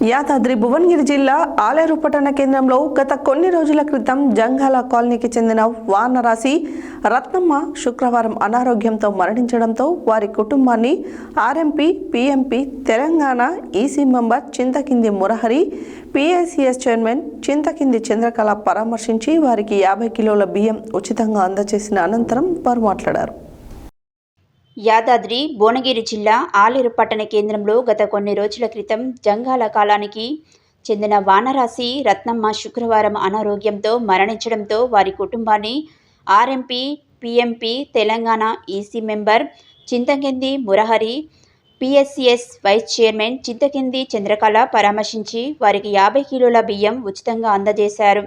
యాదాద్రి భువనగిరి జిల్లా ఆలేరు పట్టణ కేంద్రంలో గత కొన్ని రోజుల క్రితం జంగాల కాలనీకి చెందిన వానరాశి రత్నమ్మ శుక్రవారం అనారోగ్యంతో మరణించడంతో వారి కుటుంబాన్ని RMP PMP Telangana EC member Chinthakindi Murahari PSCS chairman Chinthakindi Chandrakala పరామర్శించి వారికి యాభై కిలోల బియ్యం ఉచితంగా అందజేసిన అనంతరం వారు మాట్లాడారు. యాదాద్రి భువనగిరి జిల్లా ఆలేరు పట్టణ కేంద్రంలో గత కొన్ని రోజుల క్రితం జంగాల కాలానికి చెందిన వానరాశి రత్నమ్మ శుక్రవారం అనారోగ్యంతో మరణించడంతో వారి కుటుంబాన్ని RMP PMP Telangana EC member Chinthakindi Murahari PSCS vice chairman Chinthakindi Chandrakala పరామర్శించి వారికి యాభై కిలోల బియ్యం ఉచితంగా అందజేశారు.